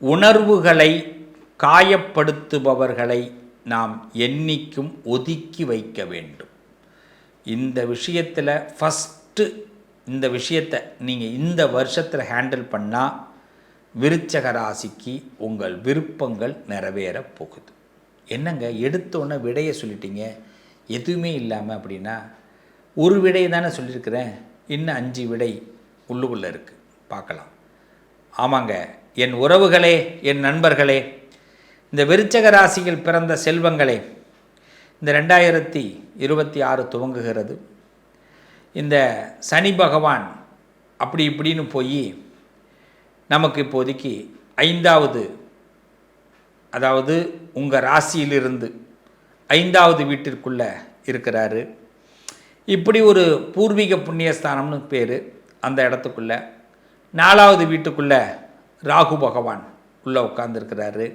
உணர்வுகளை காயப்படுத்துபவர்களை நாம் எண்ணிக்கும் ஒதுக்கி வைக்க வேண்டும். இந்த விஷயத்தில் ஃபஸ்ட்டு இந்த விஷயத்தை நீங்கள் இந்த வருஷத்தில் ஹேண்டில் பண்ணால் விருச்சக ராசிக்கு உங்கள் விருப்பங்கள் நிறைவேறப் போகுது. என்னங்க? எடுத்தோன்னே விடையை சொல்லிட்டீங்க. எதுவுமே இல்லாமல் அப்படின்னா ஒரு விடை தானே சொல்லியிருக்கிறேன். இன்னும் அஞ்சு விடை உள்ளுக்குள்ளே இருக்குது பார்க்கலாம். ஆமாங்க. என் உறவுகளே என் நண்பர்களே இந்த விருச்சக ராசியில் பிறந்த செல்வங்களே இந்த ரெண்டாயிரத்தி இருபத்தி ஆறு துவங்குகிறது. இந்த சனி பகவான் அப்படி இப்படின்னு போய் நமக்கு இப்போதைக்கு ஐந்தாவது அதாவது உங்கள் ராசியிலிருந்து ஐந்தாவது வீட்டிற்குள்ளே இருக்கிறாரு. இப்படி ஒரு பூர்வீக புண்ணியஸ்தானம்னு பேர் அந்த இடத்துக்குள்ளே. நாலாவது வீட்டுக்குள்ளே ராகு பகவான் உள்ளே உட்காந்துருக்கிறாரு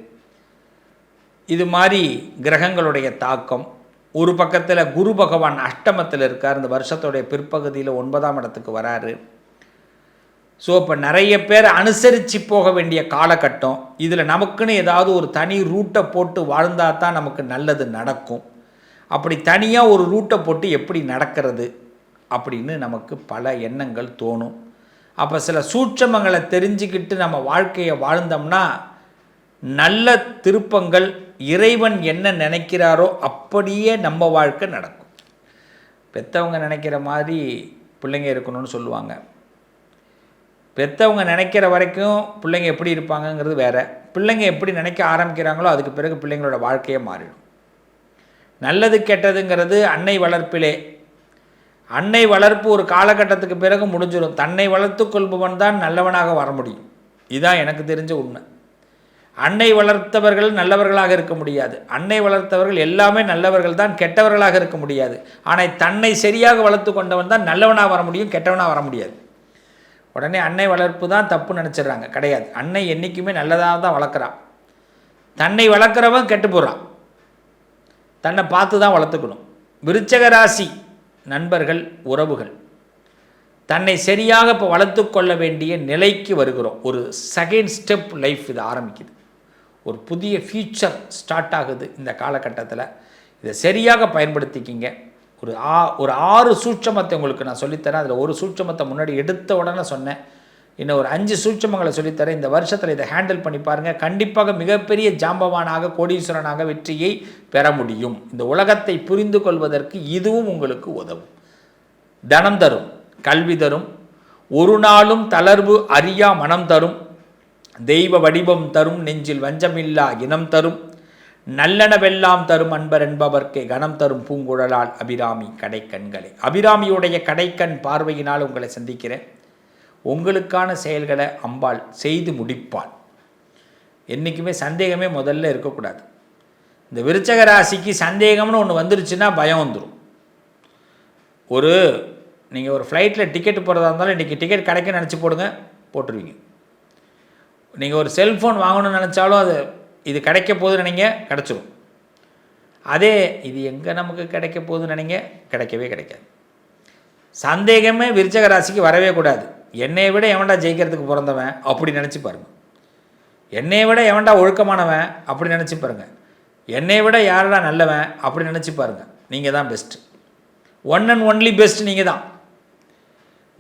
இது மாதிரி கிரகங்களுடைய தாக்கம். ஒரு பக்கத்தில் குரு பகவான் அஷ்டமத்தில் இருக்கார். இந்த வருஷத்துடைய பிற்பகுதியில் ஒன்பதாம் இடத்துக்கு வராரு. ஸோ இப்போ நிறைய பேர் அனுசரித்து போக வேண்டிய காலகட்டம். இதில் நமக்குன்னு ஏதாவது ஒரு தனி ரூட்டை போட்டு வாழ்ந்தால் தான் நமக்கு நல்லது நடக்கும். அப்படி தனியாக ஒரு ரூட்டை போட்டு எப்படி நடக்கிறது? அப்படின்னு நமக்கு பல எண்ணங்கள் தோணும். அப்போ சில சூட்சமங்களை தெரிஞ்சுக்கிட்டு நம்ம வாழ்க்கையை வாழ்ந்தோம்னா நல்ல திருப்பங்கள் இறைவன் என்ன நினைக்கிறாரோ அப்படியே நம்ம வாழ்க்கை நடக்கும். பெற்றவங்க நினைக்கிற மாதிரி பிள்ளைங்க இருக்கணும்னு சொல்லுவாங்க. பெற்றவங்க நினைக்கிற வரைக்கும் பிள்ளைங்க எப்படி இருப்பாங்கங்கிறது வேற. பிள்ளைங்க எப்படி நினைக்க ஆரம்பிக்கிறாங்களோ அதுக்கு பிறகு பிள்ளைங்களோட வாழ்க்கையே மாறிடும். நல்லது கெட்டதுங்கிறது அன்னை வளர்ப்பிலே அன்னை வளர்ப்பு ஒரு காலகட்டத்துக்கு பிறகு முடிஞ்சிடும். தன்னை வளர்த்து கொள்பவன் தான் நல்லவனாக வர முடியும். இதுதான் எனக்கு தெரிஞ்ச உண்மை. அன்னை வளர்த்தவர்கள் நல்லவர்களாக இருக்க முடியாது. அன்னை வளர்த்தவர்கள் எல்லாமே நல்லவர்கள் தான் கெட்டவர்களாக இருக்க முடியாது. ஆனால் தன்னை சரியாக வளர்த்து கொண்டவன் தான் நல்லவனாக வர முடியும் கெட்டவனாக வர முடியாது. உடனே அன்னை வளர்ப்பு தான் தப்பு நினச்சிடுறாங்க. கிடையாது. அன்னை என்றைக்குமே நல்லதாக தான் வளர்க்குறான் தன்னை வளர்க்குறவன் கெட்டு போகிறான் தன்னை பார்த்து தான் வளர்த்துக்கணும். விருச்சக ராசி. நண்பர்கள் உறவுகள். தன்னை சரியாக இப்போ வளர்த்து கொள்ள வேண்டிய நிலைக்கு வருகிறோம். ஒரு செகண்ட் ஸ்டெப் லைஃப் இது ஆரம்பிக்குது. ஒரு புதிய ஃபியூச்சர் ஸ்டார்ட் ஆகுது இந்த காலகட்டத்தில். இதை சரியாக பயன்படுத்திக்கிங்க. ஒரு ஆ ஒரு ஆறு சூட்சமத்தை உங்களுக்கு நான் சொல்லித்தரேன். அதில் ஒரு சூட்சமத்தை முன்னாடி எடுத்த உடனே சொன்னேன். இன்னும் ஒரு அஞ்சு சூட்சமங்களை சொல்லித்தரேன் இந்த வருஷத்தில் இதை ஹேண்டில் பண்ணி பாருங்கள் கண்டிப்பாக மிகப்பெரிய ஜாம்பவானாக கோடீஸ்வரனாக வெற்றியை பெற முடியும். இந்த உலகத்தை புரிந்து கொள்வதற்கு இதுவும் உங்களுக்கு உதவும். தனம் தரும் கல்வி தரும் ஒரு நாளும் தளர்வு அறியா மனம் தரும் தெய்வ வடிவம் தரும் நெஞ்சில் வஞ்சமில்லா இனம் தரும் நல்லனவெல்லாம் தரும் அன்பர் என்பவர்க்கே கணம் தரும் பூங்குழலால் அபிராமி கடைக்கண்களே. அபிராமியுடைய கடைக்கண் பார்வையினால் உங்களை சந்திக்கிறேன். உங்களுக்கான செயல்களை அம்பாள் செய்து முடிப்பாள். என்றைக்குமே சந்தேகமே முதல்ல இருக்கக்கூடாது. இந்த விருச்சக ராசிக்கு சந்தேகம்னு ஒன்று வந்துருச்சுன்னா பயம் வந்துடும் ஒரு நீங்கள் ஒரு ஃப்ளைட்டில் டிக்கெட் போகிறதா இருந்தாலும் இன்றைக்கி டிக்கெட் கிடைக்குன்னு நினச்சி போடுங்க போட்டுருவீங்க. நீங்கள் ஒரு செல்ஃபோன் வாங்கணும்னு நினச்சாலும் அது இது கிடைக்க போகுதுன்னு நினைங்க கிடச்சிரும். அதே இது எங்கே நமக்கு கிடைக்க போகுதுன்னு நினைங்க கிடைக்கவே கிடைக்காது. சந்தேகமே விருச்சக ராசிக்கு வரவே கூடாது. என்னை விட எவன்டா ஜெயிக்கிறதுக்கு பிறந்தவன் அப்படி நினச்சி பாருங்க. என்னை விட எவன்டா ஒழுக்கமானவன் அப்படி நினச்சி பாருங்க. என்னை விட யாரடா நல்லவன் அப்படி நினச்சி பாருங்க. நீங்கள் தான் best one and only best நீங்கள் தான்.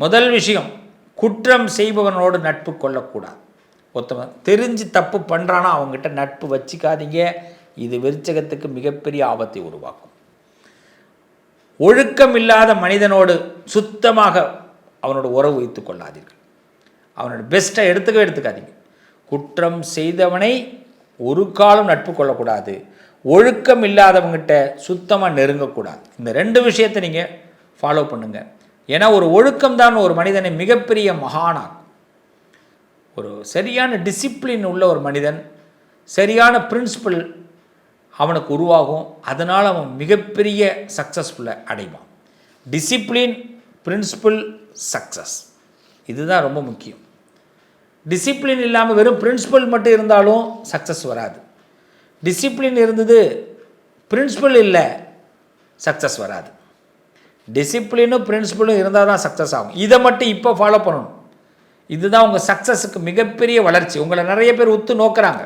முதல் விஷயம் குற்றம் செய்பவனோடு நட்பு கொள்ளக்கூடாது. ஒருத்தவன் தெரிஞ்சு தப்பு பண்ணுறானா அவங்ககிட்ட நட்பு வச்சுக்காதீங்க. இது விருச்சகத்துக்கு மிகப்பெரிய ஆபத்தை உருவாக்கும். ஒழுக்கம் இல்லாத மனிதனோடு சுத்தமாக அவனோட உறவு வைத்து கொள்ளாதீர்கள். அவனோட பெஸ்ட்டை எடுத்துக்கவே எடுத்துக்காதீங்க. குற்றம் செய்தவனை ஒரு காலம் நட்பு கொள்ளக்கூடாது. ஒழுக்கம் இல்லாதவங்ககிட்ட சுத்தமாக நெருங்கக்கூடாது. இந்த ரெண்டு விஷயத்தை நீங்கள் ஃபாலோ பண்ணுங்கள் ஏன்னா ஒரு ஒழுக்கம் தான் ஒரு மனிதனை மிகப்பெரிய மகானாகும் ஒரு சரியான டிசிப்ளின் உள்ள ஒரு மனிதன் சரியான பிரின்சிபல் அவனுக்கு உருவாகும். அதனால் அவன் மிகப்பெரிய சக்ஸஸ்ஃபுல்லை அடைவான். டிசிப்ளின் பிரின்சிபல் சக்ஸஸ் இதுதான் ரொம்ப முக்கியம். டிசிப்ளின் இல்லாமல் வெறும் பிரின்சிபல் மட்டும் இருந்தாலும் சக்ஸஸ் வராது. டிசிப்ளின் இருந்தது பிரின்சிபல் இல்லை சக்ஸஸ் வராது. டிசிப்ளினும் பிரின்சிபலும் இருந்தால் தான் சக்ஸஸ் ஆகும். இதை மட்டும் இப்போ ஃபாலோ பண்ணணும். இதுதான் உங்கள் சக்ஸஸுக்கு மிகப்பெரிய வளர்ச்சி. உங்களை நிறைய பேர் உத்து நோக்குறாங்க.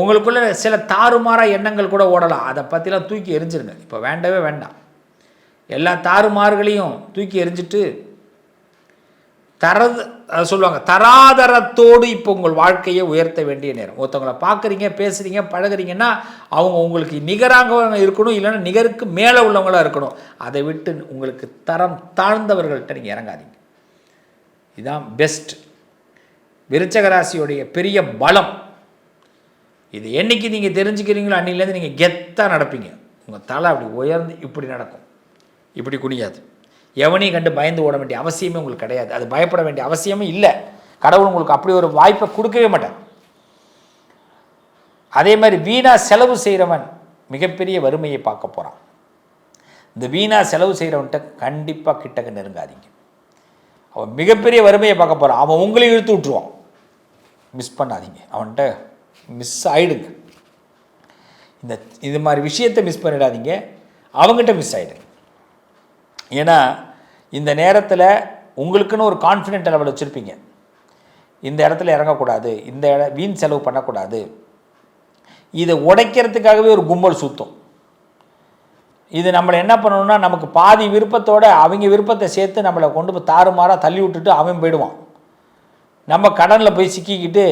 உங்களுக்குள்ள சில தாறுமாறாக எண்ணங்கள் கூட ஓடலாம். அதை பற்றிலாம் தூக்கி எரிஞ்சிருங்க. இப்போ வேண்டவே வேண்டாம். எல்லா தாறுமாறுகளையும் தூக்கி எரிஞ்சிட்டு தரது அதை சொல்லுவாங்க தராதரத்தோடு இப்போ உங்கள் வாழ்க்கையை உயர்த்த வேண்டிய நேரம். ஒருத்தவங்களை பார்க்குறீங்க பேசுகிறீங்க பழகுறீங்கன்னா அவங்க உங்களுக்கு நிகராக இருக்கணும் இல்லைன்னா நிகருக்கு மேலே உள்ளவங்களாக இருக்கணும். அதை விட்டு உங்களுக்கு தரம் தாழ்ந்தவர்கள்ட்ட நீங்கள் இறங்காதீங்க. இதுதான் பெஸ்ட் விருச்சகராசியோடைய பெரிய பலம். இது என்னைக்கு நீங்கள் தெரிஞ்சுக்கிறீங்களோ அன்னிலேருந்து நீங்கள் கெத்தாக நடப்பீங்க. உங்கள் தலை அப்படி உயர்ந்து இப்படி நடக்கும். இப்படி குனியாது. எவனையும் கண்டு பயந்து ஓட வேண்டிய அவசியமே உங்களுக்கு கிடையாது. அது பயப்பட வேண்டிய அவசியமே இல்லை. கடவுள் உங்களுக்கு அப்படி ஒரு வாய்ப்பை கொடுக்கவே மாட்டார். அதே மாதிரி வீணா செலவு செய்கிறவன் மிகப்பெரிய வறுமையை பார்க்க போகிறான் இந்த வீணா செலவு செய்கிறவன்கிட்ட கண்டிப்பாக கிட்டக்க நெருங்காதீங்க. அவன் மிகப்பெரிய வறுமையை பார்க்க போகிறான் அவன் உங்களையும் இழுத்து விட்ருவான் மிஸ் பண்ணாதீங்க. அவன்கிட்ட மிஸ் ஆயிடுங்க. இந்த இது மாதிரி விஷயத்தை மிஸ் பண்ணிடாதீங்க. அவங்ககிட்ட மிஸ் ஆகிடுங்க ஏன்னா இந்த நேரத்தில் உங்களுக்குன்னு ஒரு கான்ஃபிடென்ட் லெவல் வச்சுருப்பீங்க. இந்த இடத்துல இறங்கக்கூடாது இந்த இட வீண் செலவு பண்ணக்கூடாது. இதை உடைக்கிறதுக்காகவே ஒரு கும்பல் சுத்தம். இது நம்மளை என்ன பண்ணணும்னா நமக்கு பாதி விருப்பத்தோடு அவங்க விருப்பத்தை சேர்த்து நம்மளை கொண்டு போய் தாறுமாறாக தள்ளி விட்டுட்டு அவன் போயிடுவான். நம்ம கடனில் போய் சிக்கிக்கிட்டு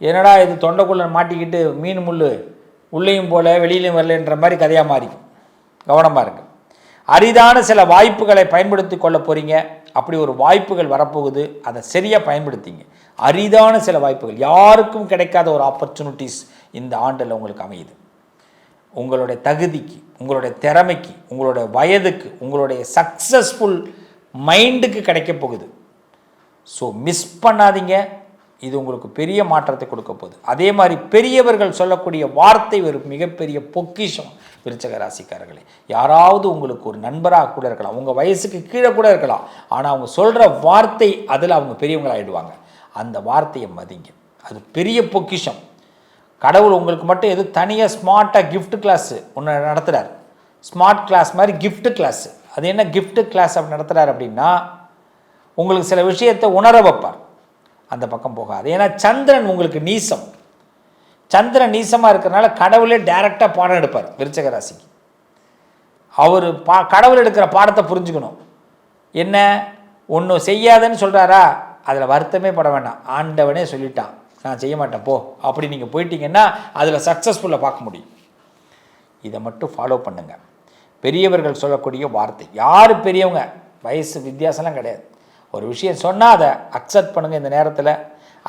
என்னடா இது தொண்டைக்குள்ளே மாட்டிக்கிட்டு மீன் முள் உள்ளேயும் போல வெளியிலையும் வரலன்ற மாதிரி கதையாக மாறிக்கும். கவனமாக இருக்குது அரிதான சில வாய்ப்புகளை பயன்படுத்தி கொள்ள போகிறீங்க அப்படி ஒரு வாய்ப்புகள் வரப்போகுது. அதை சரியாக பயன்படுத்திங்க. அரிதான சில வாய்ப்புகள். யாருக்கும் கிடைக்காத ஒரு ஆப்பர்ச்சுனிட்டிஸ் இந்த ஆண்டில் உங்களுக்கு அமையுது. உங்களுடைய தகுதிக்கு உங்களுடைய திறமைக்கு உங்களுடைய வயதுக்கு உங்களுடைய சக்ஸஸ்ஃபுல் மைண்டுக்கு கிடைக்க போகுது. ஸோ மிஸ் பண்ணாதீங்க. இது உங்களுக்கு பெரிய மாற்றத்தை கொடுக்க போகுது. அதே மாதிரி பெரியவர்கள் சொல்லக்கூடிய வார்த்தை ஒரு மிகப்பெரிய பொக்கிஷம். விருச்சக ராசிக்காரர்களே. யாராவது உங்களுக்கு ஒரு நண்பராக கூட இருக்கலாம். உங்கள் வயசுக்கு கீழே கூட இருக்கலாம். ஆனால் அவங்க சொல்கிற வார்த்தை அதில் அவங்க பெரியவங்களாகிடுவாங்க அந்த வார்த்தையை மதிங்க. அது பெரிய பொக்கிஷம். கடவுள் உங்களுக்கு மட்டும் எது தனியாக ஸ்மார்ட்டாக கிஃப்ட் கிளாஸு ஒன்று நடத்துகிறார் ஸ்மார்ட் கிளாஸ் மாதிரி கிஃப்ட் கிளாஸு அது என்ன கிஃப்ட் கிளாஸ் அப்படி நடத்துகிறார் அப்படின்னா உங்களுக்கு சில விஷயத்தை உணர வைப்பார். அந்த பக்கம் போகாது. ஏன்னா சந்திரன் உங்களுக்கு நீசம். சந்திரன் நீசமாக இருக்கிறனால கடவுளே டைரெக்டாக பாடம் எடுப்பார் விருச்சக ராசிக்கு. அவர் பா கடவுள் எடுக்கிற பாடத்தை புரிஞ்சுக்கணும். என்ன? ஒன்று செய்யாதன்னு சொல்கிறாரா அதில் வருத்தமே பட வேண்டாம். ஆண்டவனே சொல்லிட்டான். நான் செய்ய மாட்டேன் போ. அப்படி நீங்கள் போயிட்டீங்கன்னா அதில் சக்ஸஸ்ஃபுல்லாக பார்க்க முடியும். இதை மட்டும் ஃபாலோ பண்ணுங்கள் பெரியவர்கள் சொல்லக்கூடிய வார்த்தை. யார் பெரியவங்க? வயசு வித்தியாசம்லாம் கிடையாது. ஒரு விஷயம் சொன்னால் அதை அக்செப்ட் பண்ணுங்கள் இந்த நேரத்தில்.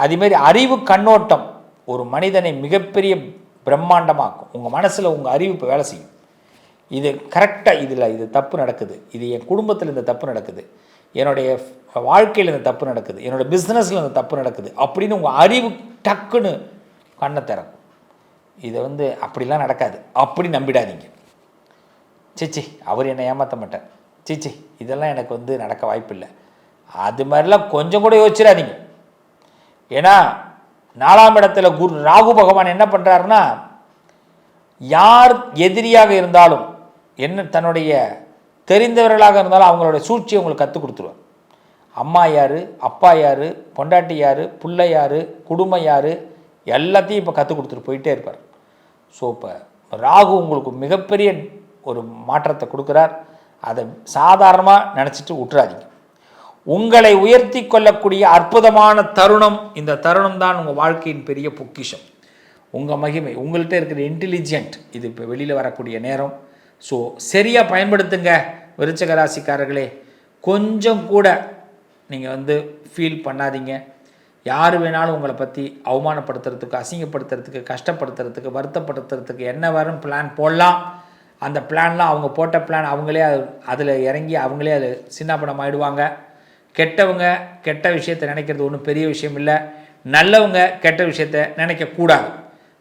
அதேமாரி அறிவு கண்ணோட்டம். ஒரு மனிதனை மிகப்பெரிய பிரம்மாண்டமாக்கும். உங்கள் மனசில் உங்கள் அறிவு இப்போ வேலை செய்யும். இது கரெக்டாக இதில் இது தப்பு நடக்குது. இது என் குடும்பத்தில் இந்த தப்பு நடக்குது. என்னுடைய வாழ்க்கையில் இந்த தப்பு நடக்குது. என்னோடய பிஸ்னஸில் இந்த தப்பு நடக்குது. அப்படின்னு உங்கள் அறிவு டக்குன்னு கண்ணை திறக்கும். இதை வந்து அப்படிலாம் நடக்காது. அப்படி நம்பிடாதீங்க. சிச்சி அவர் என்னை ஏமாற்ற மாட்டார். சிச்சி இதெல்லாம் எனக்கு வந்து நடக்க வாய்ப்பில்லை. அது மாதிரிலாம் கொஞ்சம் கூட யோசிச்சிடாதீங்க. ஏன்னா நாலாம் இடத்துல குரு ராகு பகவான் என்ன பண்ணுறாருன்னா யார் எதிரியாக இருந்தாலும் என்ன தன்னுடைய தெரிந்தவர்களாக இருந்தாலும் அவங்களுடைய சூழ்ச்சியை உங்களுக்கு கற்றுக் கொடுத்துருவார். அம்மா யார் அப்பா யார் பொண்டாட்டி யார் பிள்ளை யார் குடும்பம் யார் எல்லாத்தையும் இப்போ கற்றுக் கொடுத்துட்டு போயிட்டே இருப்பார். ஸோ இப்போ ராகு உங்களுக்கு மிகப்பெரிய ஒரு மாற்றத்தை கொடுக்குறார். அதை சாதாரணமாக நினச்சிட்டு விட்டுறாதீங்க. உங்களை உயர்த்தி கொள்ளக்கூடிய அற்புதமான தருணம் இந்த தருணம் தான் உங்கள் வாழ்க்கையின் பெரிய பொக்கிஷம். உங்கள் மகிமை உங்கள்கிட்ட இருக்கிற இன்டெலிஜென்ட் இது இப்போ வெளியில் வரக்கூடிய நேரம். ஸோ சரியாக பயன்படுத்துங்க விருச்சக ராசிக்காரர்களே. கொஞ்சம் கூட நீங்கள் வந்து ஃபீல் பண்ணாதீங்க. யார் வேணாலும் உங்களை பற்றி அவமானப்படுத்துறதுக்கு அசிங்கப்படுத்துறதுக்கு கஷ்டப்படுத்துறதுக்கு வருத்தப்படுத்துறதுக்கு என்ன வரும் பிளான் போடலாம். அந்த பிளான்லாம் அவங்க போட்ட பிளான் அவங்களே அதில் இறங்கி அவங்களே அது சின்னப்படம் ஆயிடுவாங்க கெட்டவங்க கெட்ட விஷயத்தை நினைக்கிறது ஒன்றும் பெரிய விஷயம் இல்லை. நல்லவங்க கெட்ட விஷயத்தை நினைக்கக்கூடாது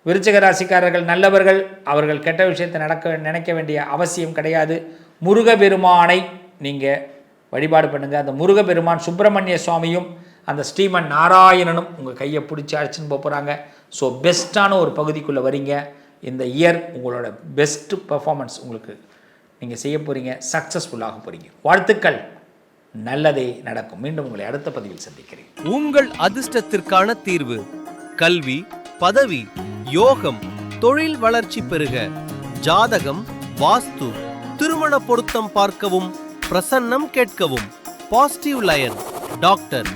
விருச்சிக ராசிக்காரர்கள் நல்லவர்கள் அவர்கள் கெட்ட விஷயத்தை நடக்க நினைக்க வேண்டிய அவசியம் கிடையாது. முருகபெருமானை நீங்கள் வழிபாடு பண்ணுங்கள் அந்த முருகபெருமான் சுப்பிரமணிய சுவாமியும் அந்த ஸ்ரீமன் நாராயணனும் உங்கள் கையை பிடிச்சி அழைச்சின்னு போகிறாங்க ஸோ பெஸ்ட்டான ஒரு பகுதிக்குள்ளே வரீங்க. இந்த இயர் உங்களோட பெஸ்ட்டு பர்ஃபார்மன்ஸ் உங்களுக்கு நீங்கள் செய்ய போகிறீங்க சக்ஸஸ்ஃபுல்லாக போகிறீங்க வாழ்த்துக்கள். நல்லதே நடக்கும். மீண்டும் உங்களை அடுத்த பதிவில் சந்திக்கிறேன். உங்கள் அதிர்ஷ்டத்திற்கான தீர்வு கல்வி பதவி யோகம் தொழில் வளர்ச்சி பெருக. ஜாதகம் வாஸ்து திருமண பொருத்தம் பார்க்கவும் பிரசன்னம் கேட்கவும். Positive lion doctor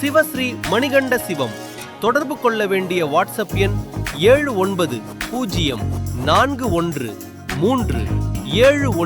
Sivasri Manikanda Sivam. தொடர்பு கொள்ள வேண்டிய வாட்ஸ்அப் எண் ஏழு ஒன்பது பூஜ்ஜியம் நான்கு ஒன்று மூன்று ஏழு ஒன்று.